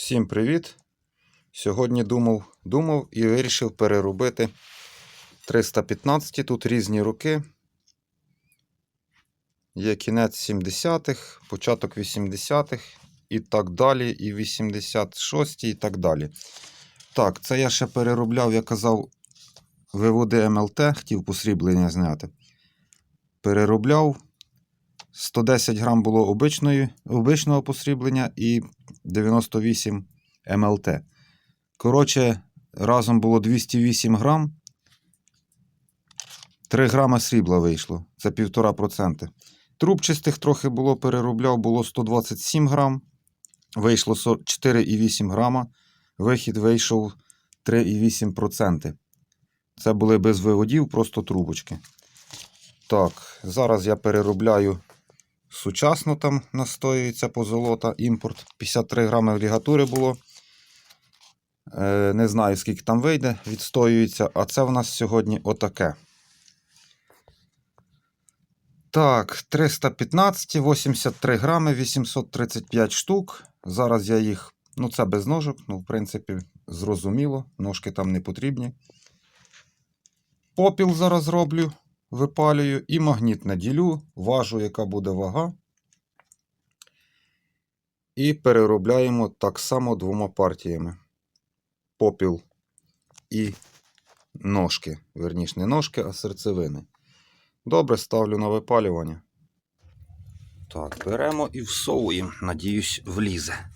Всім привіт! Сьогодні думав, думав і вирішив переробити 315. Тут різні роки. Є кінець 70-х, початок 80-х і так далі, і 86 і так далі. Так, це я ще переробляв, я казав, виводи МЛТ, хотів посріблення зняти. Переробляв. 110 грам було обичної, обичного посріблення і 98 МЛТ. Коротше, разом було 208 грам. 3 грама срібла вийшло. Це 1,5%. Трубчастих трохи було переробляв, було 127 грам. Вийшло 4,8 грама. Вихід вийшов 3,8%. Це були без виводів, просто трубочки. Так, зараз я переробляю сучасно там настоюється позолота, імпорт. 53 грами лігатури було. Е, не знаю, скільки там вийде, відстоюється. А це в нас сьогодні отаке. Так, 315, 83 грами, 835 штук. Зараз я їх, ну це без ножок, ну, в принципі, зрозуміло, ножки там не потрібні. Попіл зараз роблю, випалюю і магніт наділю, важу, яка буде вага. І переробляємо так само двома партіями. Попіл і ножки. Верніше, не ножки, а серцевини. Добре, ставлю на випалювання. Так, беремо і всовуємо. Надіюсь, влізе.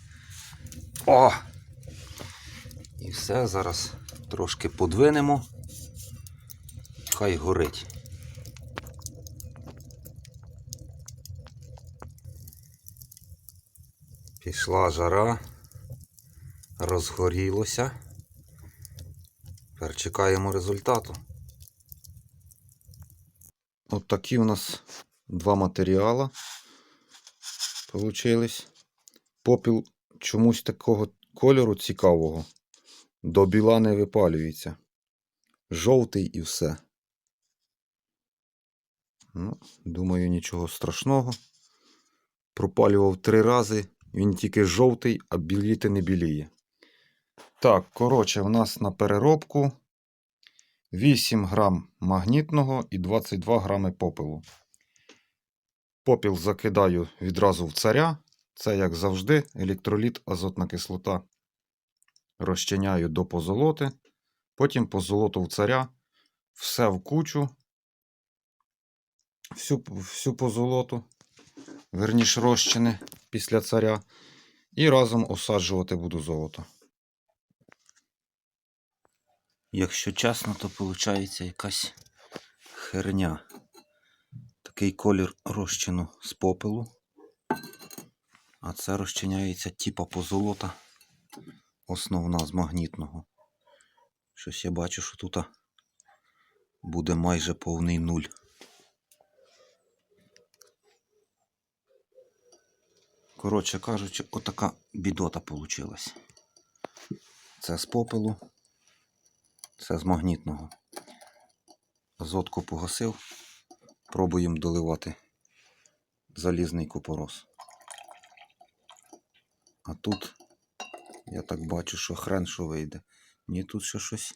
О! І все, зараз трошки подвинемо. Хай горить. Пішла жара, розгорілося. Тепер чекаємо результату. От такі у нас два матеріали получились. Попіл чомусь такого кольору цікавого. До біла не випалюється. Жовтий і все. Ну, думаю, нічого страшного. Пропалював три рази. Він тільки жовтий, а біліти не біліє. Так, коротше, у нас на переробку 8 грам магнітного і 22 грами попелу. Попіл закидаю відразу в царя. Це, як завжди, електроліт, азотна кислота. Розчиняю до позолоти. Потім позолоту в царя. Все в кучу. Всю, всю позолоту. Верніш розчини після царя. І разом осаджувати буду золото. Якщо чесно, то виходить якась херня. Такий колір розчину з попелу. А це розчиняється типа позолота основна з магнітного. Щось я бачу, що тут буде майже повний нуль. Коротше кажучи, отака бідота получилась. Це з попелу, це з магнітного. Азотку погасив, пробуємо доливати залізний купорос. А тут я так бачу, що хрен що вийде. Ні, тут ще щось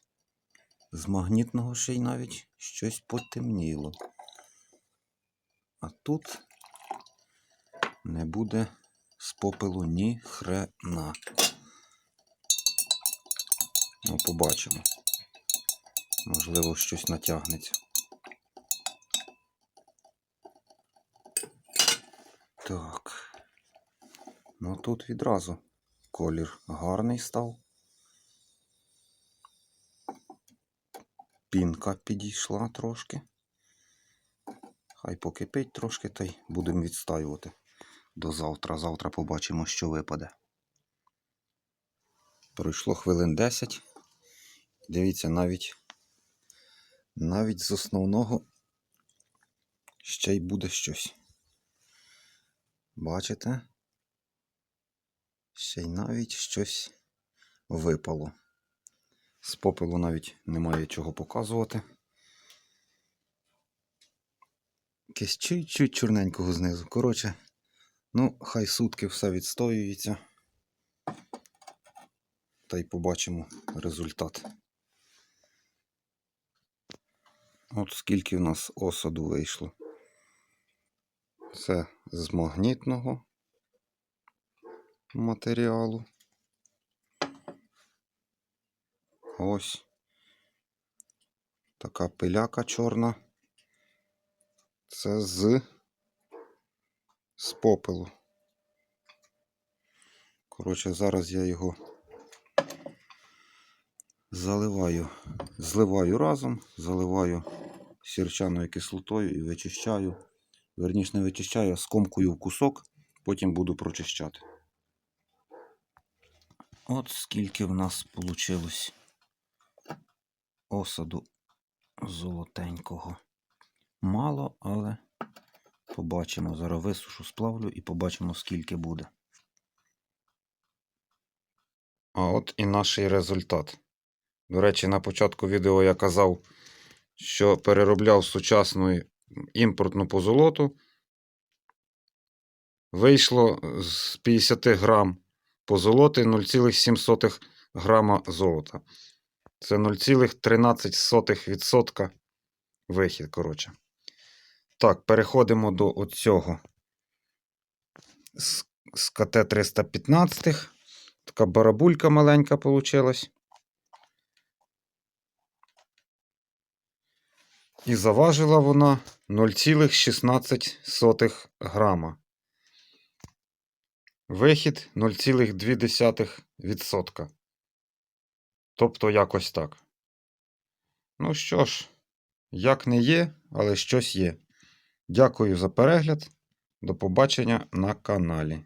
з магнітного ще й навіть щось потемніло. А тут не буде з попелу ні хрена. Ну, побачимо. Можливо, щось натягнеться. Так. Ну тут відразу колір гарний став. Пінка підійшла трошки. Хай покипить трошки, та й будемо відстаювати до завтра. Завтра побачимо, що випаде. Пройшло хвилин 10. Дивіться, навіть навіть з основного ще й буде щось. Бачите? Ще й навіть щось випало. З попелу навіть немає чого показувати. Якесь чуть-чуть чорненького знизу. Коротше, ну, хай сутки все відстоюється. та й побачимо результат. От скільки в нас осаду вийшло. Це з магнітного матеріалу. Ось така пиляка чорна. Це з, з попелу. Коротше, зараз я його заливаю, зливаю разом, заливаю сірчаною кислотою і вичищаю. Верніше не вичищаю, а скомкую в кусок, потім буду прочищати. От скільки в нас вийшло осаду золотенького. Мало, але побачимо. Зараз висушу, сплавлю і побачимо, скільки буде. А от і наш результат. До речі, на початку відео я казав, що переробляв сучасну імпортну позолоту. Вийшло з 50 грам позолоти 0,7 грама золота. Це 0,13% вихід, коротше. Так, переходимо до оцього з, з КТ-315. Така барабулька маленька получилась. І заважила вона 0,16 грама. Вихід 0,2%. Тобто якось так. Ну що ж, як не є, але щось є. Дякую за перегляд. До побачення на каналі.